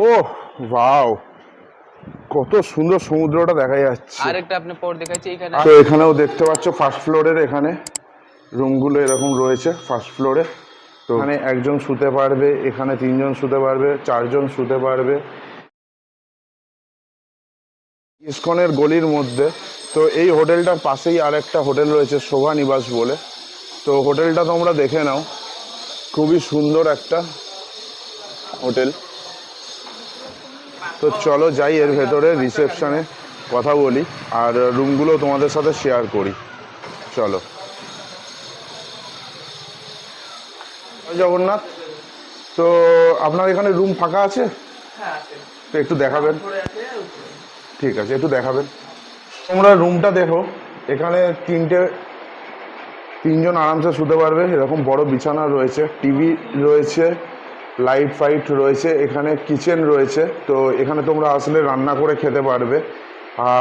ও wow. কত সুন্দর সমুদ্রটা দেখা যাচ্ছে। আরেকটা আপনি পর দেখাচ্ছি এখানে তো এখানেও দেখতে পাচ্ছ ফার্স্ট ফ্লোরের এখানে রুমগুলো এরকম রয়েছে ফার্স্ট ফ্লোরে তো এখানে একজন শুতে পারবে এখানে তিনজন শুতে পারবে চারজন শুতে পারবে। ইস্কনের গলির মধ্যে। তো এই হোটেলটার পাশেই আরেকটা হোটেল রয়েছে শোভা নিবাস বলে। তো হোটেলটা তোমরা দেখে নাও। খুবই সুন্দর একটা হোটেল। তো চলো যাই এর ভেতরে রিসেপশনে কথা বলি আর রুমগুলো তোমাদের সাথে শেয়ার করি। চলো। জগন্নাথ তো আপনার এখানে রুম ফাঁকা আছে? হ্যাঁ তো একটু দেখাবেন। আছে। ঠিক আছে একটু দেখাবেন। তোমরা রুমটা দেখো এখানে তিনটে তিনজন আরামসে শুতে পারবে এরকম বড় বিছানা রয়েছে টিভি রয়েছে লাইট ফাইট রয়েছে, এখানে কিচেন রয়েছে, তো এখানে তোমরা আসলে রান্না করে খেতে পারবে।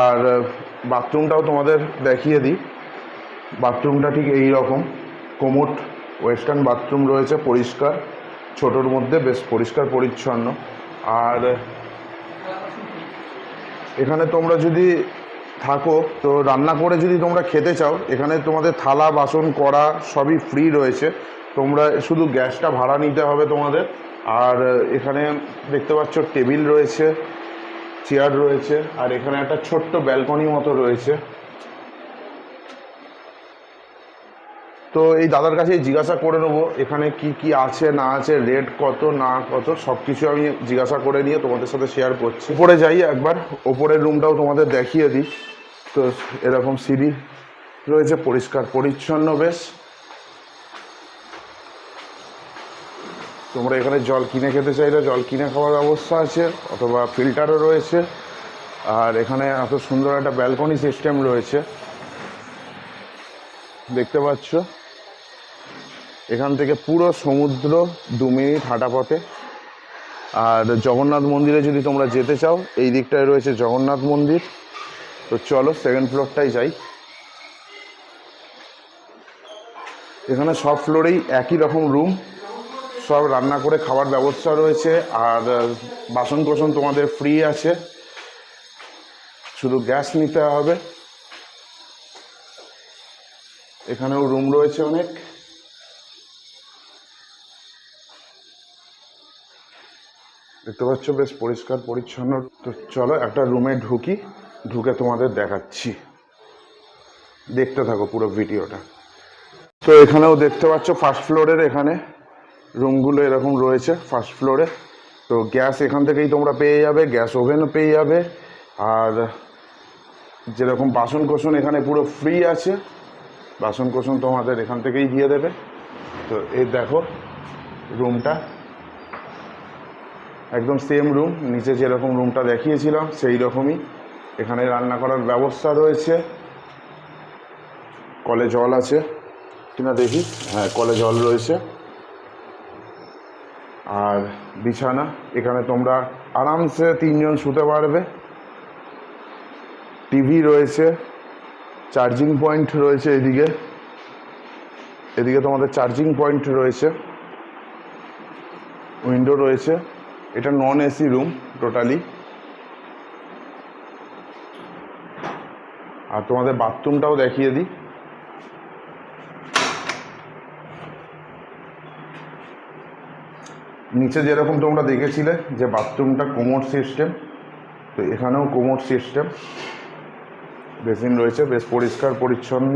আর বাথরুমটাও তোমাদের দেখিয়ে দিই। বাথরুমটা ঠিক এই রকম কোমোট ওয়েস্টার্ন বাথরুম রয়েছে, পরিষ্কার, ছোটোর মধ্যে বেশ পরিষ্কার পরিচ্ছন্ন। আর, এখানে তোমরা যদি থাকো, তো রান্না করে যদি তোমরা খেতে চাও, এখানে তোমাদের থালা, বাসন করা সবই ফ্রি রয়েছে। তোমরা শুধু গ্যাসটা ভাড়া নিতে হবে তোমাদের। আর এখানে দেখতে পাচ্ছ টেবিল রয়েছে, চেয়ার রয়েছে, আর এখানে একটা ছোট্ট ব্যালকনি মতো রয়েছে। তো এই দাদার কাছেই জিজ্ঞাসা করে নেব, এখানে কি কি আছে, না আছে, রেট কত, না কত সব কিছু আমি জিজ্ঞাসা করে নিয়ে তোমাদের সাথে শেয়ার করছি। উপরে যাই একবার, ওপরের রুমটাও তোমাদের দেখিয়ে দিই। তো এরকম সিঁড়ি রয়েছে, পরিষ্কার, পরিচ্ছন্ন বেশ। তোমরা এখানে জল কিনে খেতে চাইলে জল কিনে খাওয়ার ব্যবস্থা আছে, অথবা ফিল্টারও রয়েছে। আর এখানে এত সুন্দর একটা ব্যালকনি সিস্টেম রয়েছে। দেখতে পাচ্ছ? এখান থেকে পুরো সমুদ্র দু মিনিট হাঁটা পথে। আর জগন্নাথ মন্দিরে যদি তোমরা যেতে চাও, এই দিকটায় রয়েছে জগন্নাথ মন্দির। তো চলো সেকেন্ড ফ্লোরটাই যাই। এখানে সব ফ্লোরেই একই রকম রুম সব রান্না করে খাওয়ার ব্যবস্থা রয়েছে, আর বাসন কোসন তোমাদের ফ্রি আছে। শুধু গ্যাস নিতে হবে। এখানেও রুম রয়েছে অনেক। দেখতে পাচ্ছ, বেশ পরিষ্কার পরিচ্ছন্ন। তো চলো একটা রুমে ঢুকি, ঢুকে তোমাদের দেখাচ্ছি। দেখতে থাকো পুরো ভিডিওটা তো এখানেও দেখতে পাচ্ছ ফার্স্ট ফ্লোরের এখানে রুমগুলো এরকম রয়েছে ফার্স্ট ফ্লোরে তো গ্যাস এখান থেকেই তোমরা পেয়ে যাবে গ্যাস ওভেনও পেয়ে যাবে। আর যেরকম বাসন কোসন এখানে পুরো ফ্রি আছে বাসন কোসন তোমাদের এখান থেকেই দিয়ে দেবে। তো এই দেখো, রুমটা। একদম সেম রুম নিচে যেরকম রুমটা দেখিয়েছিলাম, সেই রকমই। এখানে রান্না করার ব্যবস্থা রয়েছে। কলে জল আছে। কিনা দেখি? হ্যাঁ কলে জল রয়েছে। আর বিছানা, এখানে তোমরা আরামসে তিনজন শুতে পারবে। টিভি রয়েছে, চার্জিং পয়েন্ট রয়েছে এদিকে। এদিকে তোমাদের চার্জিং পয়েন্ট রয়েছে, উইন্ডো রয়েছে, এটা নন এসি রুম টোটালি। আর তোমাদের বাথরুমটাও দেখিয়ে দিই। নিচে যেরকম তোমরা দেখেছিলে যে বাথরুমটা কোমোড সিস্টেম, তো এখানেও কোমোড সিস্টেম। বেসিন রয়েছে, বেশ পরিষ্কার, পরিচ্ছন্ন।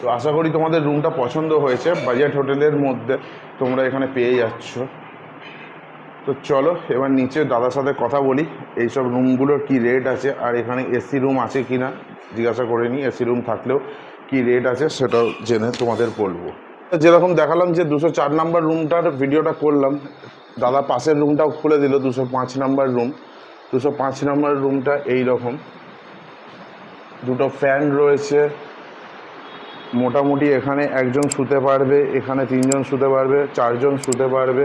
তো আশা করি তোমাদের রুমটা পছন্দ হয়েছে। বাজেট হোটেলের মধ্যে তোমরা এখানে পেয়ে যাচ্ছ। তো চলো, এবার নিচে দাদার সাথে কথা বলি, এইসব রুমগুলোর কি রেট আছে, আর এখানে এসি রুম আছে কি না জিজ্ঞাসা করে নিই, এসি রুম থাকলেও। কি রেট আছে সেটাও জেনে তোমাদের বলব। যেরকম দেখালাম যে দুশো চার নাম্বার রুমটার ভিডিওটা করলাম, দাদা পাশের রুমটাও খুলে দিল, দুশো পাঁচ নাম্বার রুম দুশো পাঁচ নাম্বার রুমটা এই রকম দুটো ফ্যান রয়েছে। মোটামুটি এখানে একজন শুতে পারবে, এখানে তিনজন শুতে পারবে, চারজন শুতে পারবে।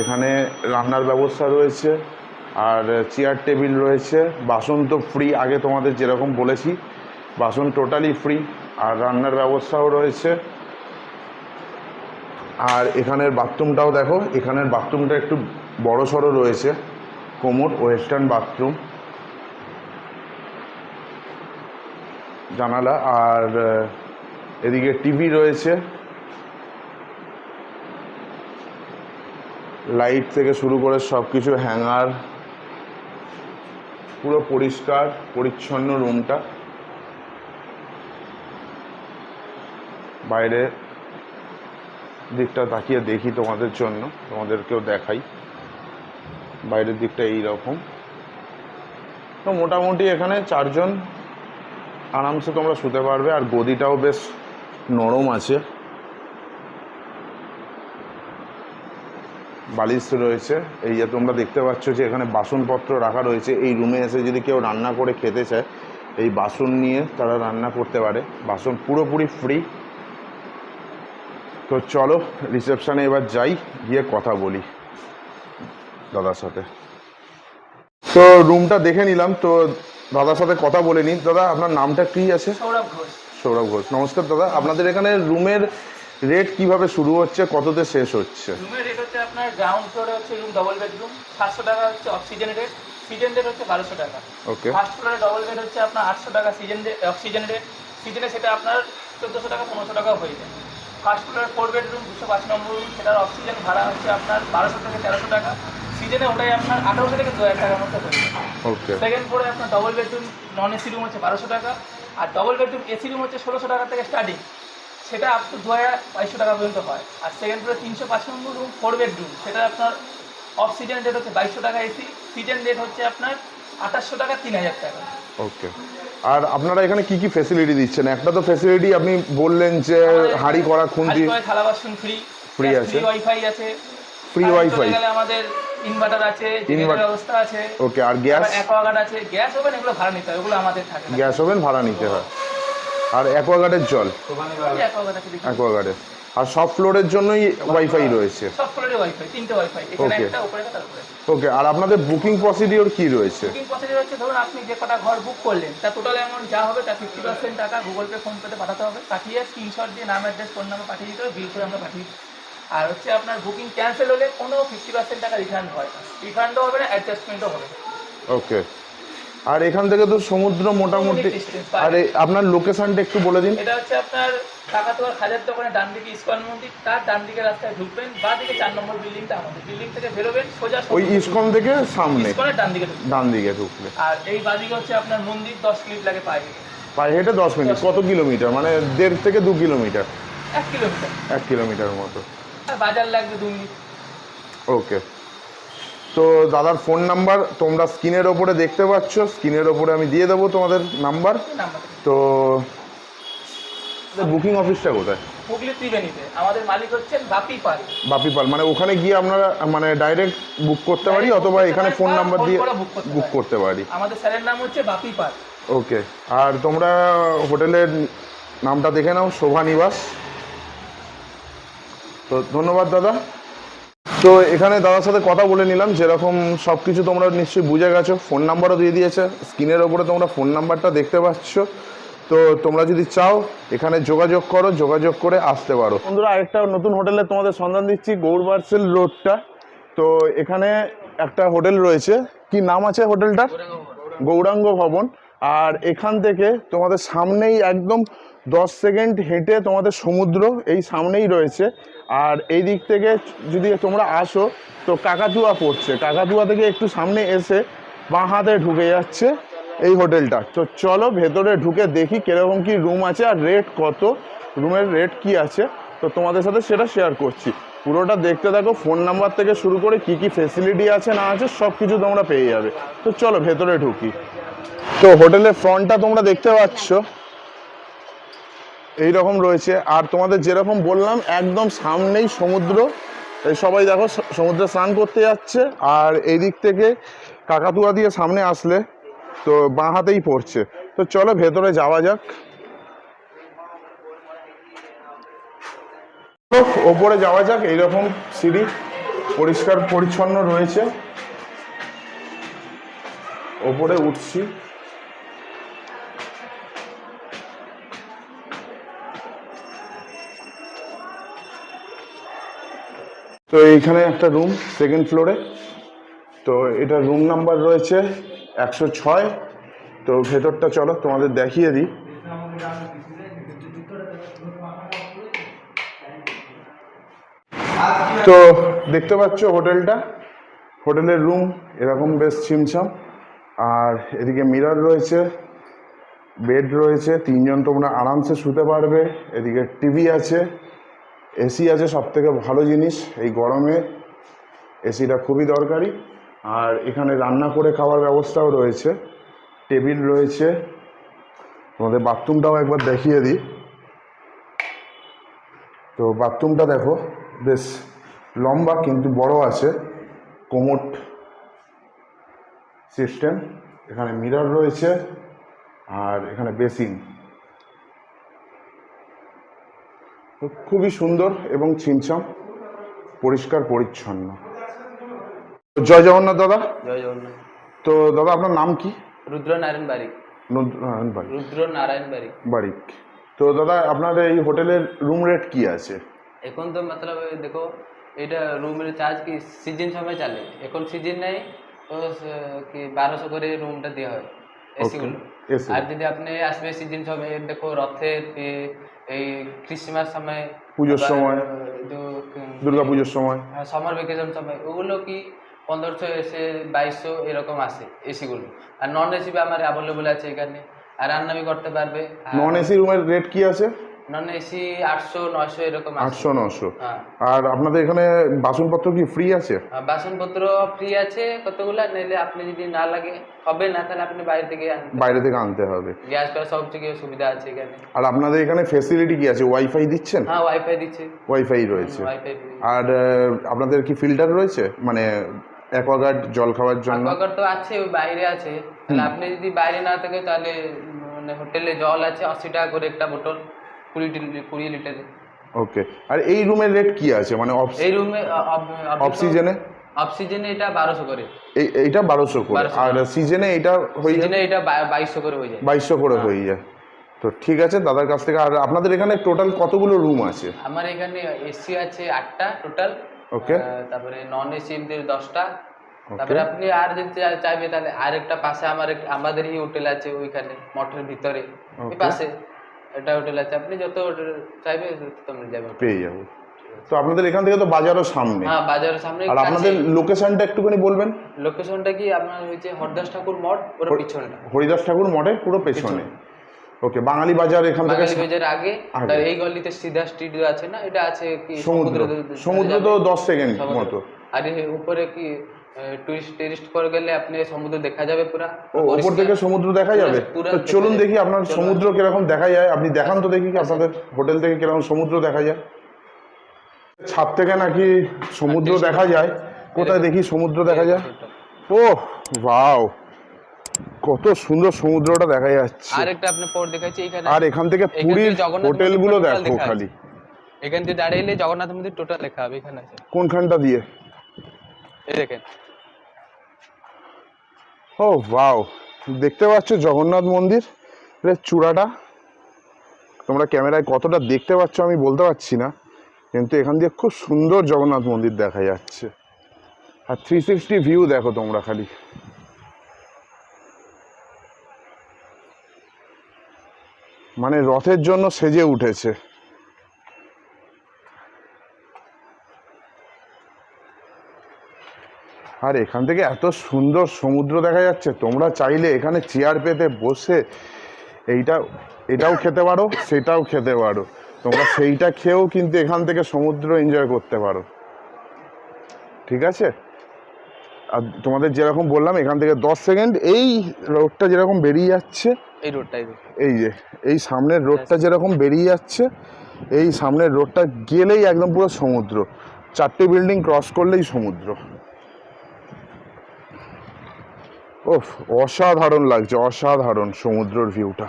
এখানে রান্নার ব্যবস্থা রয়েছে আর চেয়ার টেবিল রয়েছে। বাসন তো ফ্রি আগে তোমাদের যেরকম বলেছি বাসন টোটালি ফ্রি আর রান্নার ব্যবস্থাও রয়েছে। আর এখানের বাথরুমটাও দেখো, এখানের বাথরুমটা একটু বড় সড়ো রয়েছে, কোমর ওয়েস্টার্ন বাথরুম জানালা, আর এদিকে টিভি রয়েছে। লাইট থেকে শুরু করে সব কিছু হ্যাঙ্গার পুরো পরিষ্কার, পরিচ্ছন্ন রুমটা বাইরে দিকটা তাকিয়ে দেখি তোমাদের জন্য, তোমাদেরকেও দেখাই। বাইরের দিকটা এই রকম তো মোটামুটি এখানে চারজন আরামসে তোমরা শুতে পারবে, আর গদিটাও বেশ নরম আছে। বালিশ রয়েছে। এই যে তোমরা দেখতে পাচ্ছ যে এখানে বাসনপত্র রাখা রয়েছে। এই রুমে এসে যদি কেউ রান্না করে খেতে চায়, এই বাসন নিয়ে তারা রান্না করতে পারে। বাসন পুরোপুরি ফ্রি তো চলো রিসেপশনে এবার যাই গিয়ে কথা বলি দাদার সাথে। তো রুমটা দেখে নিলাম তো দাদার সাথে কথা বলে নিই। দাদা আপনার নামটা কি আছে? সৌরভ ঘোষ। সৌরভ ঘোষ। নমস্কার দাদা আপনাদের এখানে রুমের রেট কীভাবে শুরু হচ্ছে কততে শেষ হচ্ছে? রুমের রেট হচ্ছে আপনার গ্রাউন্ড ফ্লোরে হচ্ছে রুম ডবল বেডরুম সাতশো টাকা হচ্ছে অক্সিজেন রেট সিজন রেট হচ্ছে বারোশো টাকা। ওকে ফার্স্ট ফ্লোরে ডবল বেড হচ্ছে আপনার আটশো টাকা সিজন অক্সিজেন রেট সিজনে সেটা আপনার চোদ্দোশো টাকা পনেরোশো টাকাও হয়ে যায়। ফার্স্ট ফ্লোরে ফোর বেডরুম দুশো পাঁচ নম্বর রুম সেটার অক্সিজেন ভাড়া হচ্ছে আপনার বারোশো থেকে তেরোশো টাকা। সিজনে ওটাই আপনার আঠারোশো থেকে দু হাজার টাকার মধ্যে হয়ে সেকেন্ড ফ্লোরে আপনার double bedroom non AC room হচ্ছে বারোশো টাকা। আর ডবল বেডরুম এসি রুম হচ্ছে ষোলোশো টাকা থেকে স্টার্টিং সেটা আপ টু দু হাজার বাইশশো টাকা পর্যন্ত হয়। আর সেকেন্ড ফ্লোরে তিনশো পাঁচ নম্বর রুম ফোর বেডরুম সেটা আপনার অফ সিজন রেট হচ্ছে বাইশশো টাকা এসি সিজন রেট হচ্ছে আপনার আঠাশশো টাকা তিন হাজার টাকা। ওকে আর আপনারা এখানে কি কি ফেসিলিটি দিচ্ছেন? একটা তো ফেসিলিটি আপনি বললেন যে হাঁড়ি করা খুন্তি। থালা বাসন ফ্রি Free আছে। ফ্রি ওয়াইফাই আছে। ফ্রি ওয়াইফাই আমাদের ইনভার্টার আছে জেনারেটর ব্যবস্থা আছে। ওকে আর গ্যাস অ্যাকোয়াগার্ড আছে। গ্যাস ওভেন এগুলো ভাড়া নিতে হয় ওগুলো আমাদের থাকে গ্যাস ওভেন ভাড়া নিতে হয়। আর অ্যাকোয়াগার্ডের জল? অ্যাকোয়াগার্ডের আর সব ফ্লোরের জন্যই ওয়াইফাই রয়েছে। সব ফ্লোরে ওয়াইফাই তিনটে ওয়াইফাই এখানে একটা উপরে একটা তারপরে। ওকে আর আপনাদের বুকিং প্রসিডিওর কি রয়েছে? বুকিং প্রসিডিউর হচ্ছে ধরুন আপনি যে কটা ঘর বুক করলেন তার টোটাল অ্যামাউন্ট যা হবে তার ফিফটি পার্সেন্ট টাকা গুগল পে ফোন পেতে পাঠাতে হবে। পাঠিয়ে স্ক্রিনশট দিয়ে নাম অ্যাড্রেস ফোন নাম্বার পাঠিয়ে দিতে হবে বিল করে আমরা পাঠিয়ে দিই। আর হচ্ছে আপনার বুকিং ক্যান্সেল হলে কোনো ফিফটি পার্সেন্ট টাকা রিফান্ড হয় না। রিফান্ডও হবে না অ্যাডজাস্টমেন্টও হবে। ওকে আর এখান থেকে তো সমুদ্র মোটামুটি আর আপনার লোকেশনটা একটু বলে দিন। এটা হচ্ছে আপনার কাকাতুয়ার হাজার দোকানে ডান দিকে ইস্কন মন্দির তার ডান দিকে রাস্তায় ঢুকবেন বা দিকে চার নম্বর বিল্ডিংটা আমাদের। বিল্ডিং থেকে বেরোবেন সোজা ওই ইসকন থেকে সামনে। ইস্কনের ডান দিকে ডান দিকে ঢুকলে আর এই বাদিকে হচ্ছে আপনার মন্দির দশ মিনিট লাগে পায়ে। পায়ে হেঁটে দশ মিনিট কত কিলোমিটার? মানে দেড় থেকে দু কিলোমিটার। এক কিলোমিটার। এক কিলোমিটার মতো। বাজার লাগবে দু মিনিট ওকে। তো দাদার ফোন নাম্বার তোমরা স্ক্রিনের ওপরে দেখতে পাচ্ছ। স্ক্রিনের ওপরে আমি দিয়ে দেবো তোমাদের নাম্বার তো বুকিং অফিসটা কোথায়? হুগলি ত্রিবেণীতে। আমাদের মালিক হচ্ছেন বাপি পাল। বাপি পাল মানে ওখানে গিয়ে আপনারা মানে ডাইরেক্ট বুক করতে পারি অথবা এখানে ফোন নাম্বার দিয়ে বুক করতে পারি। আমাদের স্যারের নাম হচ্ছে বাপি পাল। ওকে আর তোমরা হোটেলের নামটা দেখে নাও শোভা নিবাস। তো ধন্যবাদ দাদা। তো এখানে দাদার সাথে কথা বলে নিলাম যেরকম সব কিছু তোমরা নিশ্চয়ই বুঝে গেছো। ফোন নাম্বারও দিয়ে দিয়েছে স্ক্রিনের ওপরে তোমরা ফোন নাম্বারটা দেখতে পাচ্ছ। তো তোমরা যদি চাও এখানে যোগাযোগ করো যোগাযোগ করে আসতে পারো। বন্ধুরা আরেকটা নতুন হোটেলে তোমাদের সন্ধান দিচ্ছি গৌরবার্সেল রোডটা। তো এখানে একটা হোটেল রয়েছে। কি নাম আছে হোটেলটার? গৌরাঙ্গ ভবন। আর এখান থেকে তোমাদের সামনেই একদম দশ সেকেন্ড হেঁটে তোমাদের সমুদ্র এই সামনেই রয়েছে। আর এই দিক থেকে যদি তোমরা আসো তো কাকাতুয়া পড়ছে। কাকাতুয়া থেকে একটু সামনে এসে বাঁ হাতে ঢুকে যাচ্ছে। এই হোটেলটা। তো চলো ভেতরে ঢুকে দেখি কীরকম কি রুম আছে আর রেট কত রুমের রেট কি আছে। তো তোমাদের সাথে সেটা শেয়ার করছি। পুরোটা দেখতে থাকো ফোন নাম্বার থেকে শুরু করে কি কি ফেসিলিটি আছে, না আছে সব কিছু তোমরা পেয়ে যাবে। তো চলো ভেতরে ঢুকি। তো হোটেলের ফ্রন্টটা তোমরা দেখতে পাচ্ছ। এই রকম রয়েছে। আর তোমাদের যেরকম বললাম, একদম সামনেই সমুদ্র। এই সবাই দেখো সমুদ্রে স্নান করতে যাচ্ছে। আর এই দিক থেকে কাকাতুয়া দিয়ে সামনে আসলে। তো বাঁ হাতেই পড়ছে। তো চলো ভেতরে যাওয়া যাক। ওপরে যাওয়া যাক, এইরকম সিঁড়ি পরিষ্কার পরিচ্ছন্ন রয়েছে। ওপরে উঠছি। তো এইখানে একটা রুম সেকেন্ড ফ্লোরে তো এটা রুম নাম্বার রয়েছে একশো ছয়। তো ভেতরটা চলো, তোমাদের দেখিয়ে দিই। তো দেখতে পাচ্ছ হোটেলটা? হোটেলের রুম এরকম বেশ ছিমছাম। আর এদিকে মিরর রয়েছে, বেড রয়েছে, তিনজন তোমরা আরামসে শুতে পারবে। এদিকে টিভি আছে, এসি আছে সব থেকে ভালো জিনিস এই গরমে। এসিটা খুবই দরকারি। আর এখানে রান্না করে খাওয়ার ব্যবস্থাও রয়েছে। টেবিল রয়েছে। তোমাদের বাথরুমটাও একবার দেখিয়ে দিই। তো বাথরুমটা দেখো, বেশ লম্বা কিন্তু বড় আছে। Commode system. এখানে মিরর রয়েছে আর এখানে বেসিন। খুবই সুন্দর এবং ছিমছাম, পরিষ্কার, পরিচ্ছন্ন। জয় জগন্নাথ দাদা। জয় জগন্নাথ। তো দাদা আপনার নাম কি? রুদ্র নারায়ণ বারিক। নন্দনারায়ণ বাড়ি রুদ্র নারায়ণ বারিক। বাড়িক তো দাদা আপনার এই হোটেলের রুম রেট কি আছে? এখন তো মতলব দেখো এটা রুমের চার্জ কি সিজন সময় চলে। এখন সিজন নেই তো কি বারোশো করে রুমটা দেওয়া হয়। এসিগুলো আর যদি আপনি আসবে সিজন সময় দেখো রথের এই ক্রিসমাস সময় পুজোর সময়। দুর্গা পুজোর সময়। সামার ভ্যাকেশন সময় ওগুলো কি পনেরোশো এসে বাইশশো এরকম আসে এসিগুলো। আর নন এসি আমার অ্যাভেলেবল আছে এখানে আর রান্নাবি করতে পারবে। নন এসি রুমের রেট কি আছে? নন এসি আটশো নয়শো এরকম আটশো নশো হ্যাঁ। আর আপনাদের এখানে বাসনপত্র কি ফ্রি আছে? আর বাসনপত্র ফ্রি আছে কতগুলা নাইলে আপনি যদি না লাগে হবে না তাহলে আপনি বাইরে থেকে বাইরে থেকে আনতে হবে। গ্যাস ফ্যাস সব থেকে সুবিধা আছে এখানে। আর আপনাদের এখানে ফেসিলিটি কি আছে? ওয়াইফাই দিচ্ছেন? হ্যাঁ ওয়াইফাই দিচ্ছে। ওয়াইফাই রয়েছে। আর আপনাদের কি ফিল্টার রয়েছে? মানে অ্যাকোয়াগার্ড জল খাওয়ার জন্য। আকোয়াগার্ড তো আছে ওই বাইরে আছে। তাহলে আপনি যদি বাইরে না থাকে তাহলে মানে হোটেলে জল আছে আশি টাকা করে একটা বোতল কুড়ি কুড়ি লিটারে। ওকে আর এই রুমের রেট কি আছে? মানে এই রুমে অফ সিজনে অফ সিজনে এটা বারোশো করে। এই এইটা বারোশো করে। 1200 আর সিজনে এটা হয়ে যায়? সিজনে এটা বাইশশো করে হয়ে যায়। বাইশশো করে হয়ে যায়। তো ঠিক আছে দাদার কাছ থেকে। আর আপনাদের এখানে টোটাল কতগুলো রুম আছে? আমার এখানে এসি আছে আটটা টোটাল। ওকে। তারপরে নন এসি দশটা। তারপরে আপনি আর যদি চাইবে তাহলে আরেকটা পাশে আমার আমাদেরই হোটেল আছে ওইখানে মঠের ভিতরে। ওই পাশে এটা হোটেল আছে। আপনি যত চাইবে তোমরা যাবে। পেয়ে যাব। তো আপনাদের এখান থেকে তো বাজারও সামনে। হ্যাঁ বাজারের সামনে। আর আপনাদের লোকেশনটা একটুখানি বলবেন? লোকেশনটা কি? আপনার হয়েছে হরদাস ঠাকুর মঠ ওর পিছনটা। হরিদাস ঠাকুর মঠের পুরো পেছনে। ওকে বাঙালি বাজার এখান থেকে বাঙালি বাজার আগে। তার এই গলিতে সিধা স্ট্রিট আছে না এটা আছে কি সমুদ্র। সমুদ্র তো দশ সেকেন্ড মতো। আর উপরে কি টুরিস্ট টেরিস্ট করে গেলে আপনি সমুদ্র দেখা যাবে পুরা? ও ওপর থেকে সমুদ্র দেখা যাবে? তো চলুন দেখি আপনার সমুদ্র কীরকম দেখা যায়। আপনি দেখান তো দেখি কি আপনাদের হোটেল থেকে কীরকম সমুদ্র দেখা যায়। ছাদ থেকে নাকি সমুদ্র দেখা যায়। কোথায় দেখি সমুদ্র দেখা যায়? ও ওয়াও। কত সুন্দর সমুদ্রটা দেখা যাচ্ছে। আরেকটা আপনি পর দেখাচ্ছি এখানে আর এখান থেকে পুরীর হোটেলগুলো দেখো খালি। এখান থেকে দাঁড়িয়ে জগন্নাথ মন্দির টোটাল লেখা হবে এখানে আছে। কোনখানটা দিয়ে? এই দেখেন। ও ওয়াও। দেখতে পাচ্ছ জগন্নাথ মন্দির? এর চূড়াটা? তোমরা ক্যামেরায় কতটা দেখতে পাচ্ছ আমি বলতে পারছি না কিন্তু এখান দিয়ে খুব সুন্দর জগন্নাথ মন্দির দেখা যাচ্ছে। আর থ্রি সিক্সটি ভিউ দেখো তোমরা খালি। মানে রথের জন্য সেজে উঠেছে। আর এখান থেকে এত সুন্দর সমুদ্র দেখা যাচ্ছে, তোমরা চাইলে এখানে চেয়ার পেতে বসে এইটা, এটাও খেতে পারো, সেটাও খেতে পারো। তোমরা সেইটা খেয়েও কিন্তু এখান থেকে সমুদ্র এনজয় করতে পারো। ঠিক আছে? আর তোমাদের যেরকম বললাম, এখান থেকে দশ সেকেন্ড এই রোডটা যেরকম বেরিয়ে যাচ্ছে এই রোডটাই এই যে এই সামনের রোডটা যেরকম বেরিয়ে যাচ্ছে এই সামনের রোডটা গেলেই একদম পুরো সমুদ্র। চারটে বিল্ডিং ক্রস করলেই সমুদ্র। ওফ অসাধারণ লাগছে অসাধারণ সমুদ্রের ভিউটা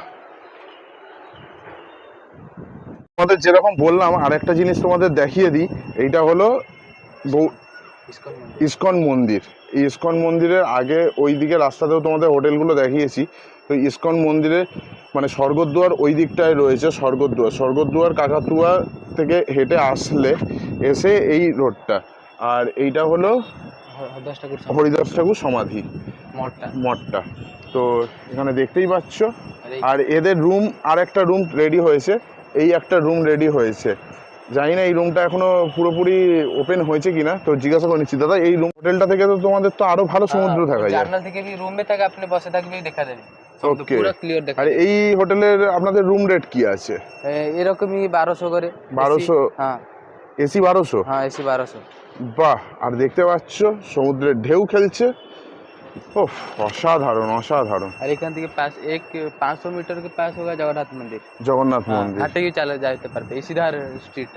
তোমাদের যেরকম বললাম আরেকটা জিনিস তোমাদের দেখিয়ে দিই এইটা হলো ইস্কন মন্দির। এই ইসকন মন্দিরের আগে ওই দিকে রাস্তাতেও তোমাদের হোটেলগুলো দেখিয়েছি। তো ইস্কন মন্দিরে মানে স্বর্গদুয়ার ওই দিকটায় রয়েছে স্বর্গদুয়ার স্বর্গদুয়ার কাকাতুয়া থেকে হেঁটে আসলে এসে এই রোডটা। আর এইটা হলো হরিদাস ঠাকুর সমাধি। মঠটা। তো এখানে দেখতেই পাচ্ছ। আর এদের রুম আর একটা রুম রেডি হয়েছে। এই একটা রুম রেডি হয়েছে। জানি না এই রুমটা এখনও পুরোপুরি ওপেন হয়েছে কিনা তো জিজ্ঞাসা করে নিচ্ছি। দাদা এই রুম হোটেলটা থেকে তো তোমাদের তো আরও ভালো সমুদ্র থাকা যায়। থেকে রুমে থাকে আপনি বসে থাকবে দেখা যাবে। আর এই হোটেলের আপনাদের রুম রেট আছে? এরকমই বারোশো করে। বারোশো? হ্যাঁ। এসি বারোশো? হ্যাঁ এসি বারোশো। বাহ আর দেখতে সমুদ্রের ঢেউ খেলছে। অসাধারণ অসাধারণ। আর এখান থেকে এক পাঁচশো মিটার জগন্নাথ মন্দির। জগন্নাথ হ্যাঁ, মন্দির। হাটে গিয়ে যেতে পারবে এসি সিধার স্ট্রিট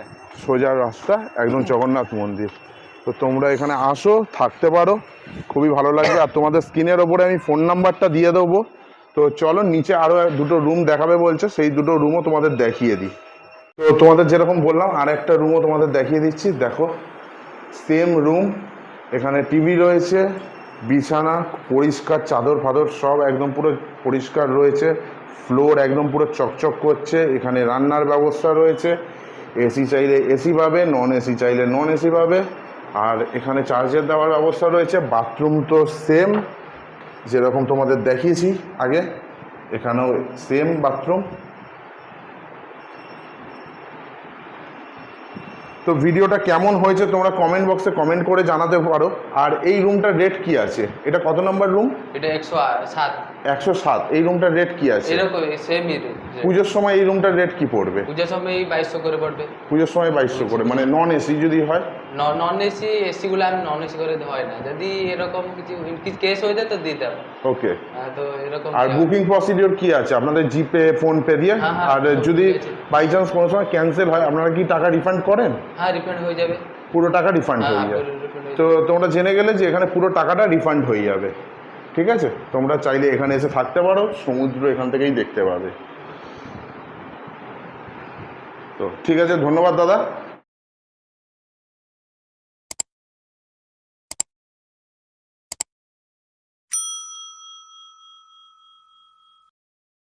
সোজা রাস্তা একদম জগন্নাথ মন্দির। তো তোমরা এখানে আসো থাকতে পারো। খুবই ভালো লাগবে। আর তোমাদের স্ক্রিনের ওপরে আমি ফোন নাম্বারটা দিয়ে দেবো। তো চলো নিচে আরও দুটো রুম দেখাবে বলছে, সেই দুটো রুমও তোমাদের দেখিয়ে দিই। তো তোমাদের যেরকম বললাম আর একটা রুমও তোমাদের দেখিয়ে দিচ্ছি। দেখো সেম রুম এখানে টিভি রয়েছে, বিছানা, পরিষ্কার চাদর ফাদর সব একদম পুরো পরিষ্কার রয়েছে ফ্লোর একদম পুরো চকচক করছে, এখানে রান্নার ব্যবস্থা রয়েছে। এসি চাইলে এসি পাবে নন এসি চাইলে নন এসি পাবে, আর এখানে চার্জের দেওয়ার ব্যবস্থা রয়েছে বাথরুম তো সেম যেরকম তোমাদের দেখিয়েছি আগে, এখানেও সেম বাথরুম তো ভিডিওটা কেমন হয়েছে তোমরা কমেন্ট বক্সে কমেন্ট করে জানাতে পারো। আর এই রুমটার রেট কি আছে? এটা কত নম্বর রুম এটা একশো সাত। একশো সাত এই রুমটার রেট কি আছে? এরকম সেমই পুজোর সময় এই রুমটার রেট কি পড়বে? পূজার সময় বাইশশো করে পড়বে। পুজোর সময় বাইশশো করে মানে নন এসি যদি হয়? নন এসি এসিগুলো আমি নন এসি করে হয় না। যদি এরকম কিছু কেস হয়ে যায় তো দিয়ে দেবো ওকে তো এরকম আর বুকিং প্রসিডিওর কি আছে? আপনাদের জিপে ফোন পে দিয়ে? হ্যাঁ, হ্যাঁ, আর যদি বাই চান্স কোনো সময় ক্যান্সেল হয় আপনারা কি টাকা রিফান্ড করেন? হ্যাঁ রিফান্ড হয়ে যাবে। পুরো টাকা রিফান্ড হ্যাঁ হয়ে যাবে। তো তোমরা জেনে গেলে যে এখানে পুরো টাকাটা রিফান্ড হয়ে যাবে। ঠিক আছে? তোমরা চাইলে এখানে এসে থাকতে পারো, সমুদ্র এখান থেকেই দেখতে পাবে। তো, ঠিক আছে, ধন্যবাদ দাদা।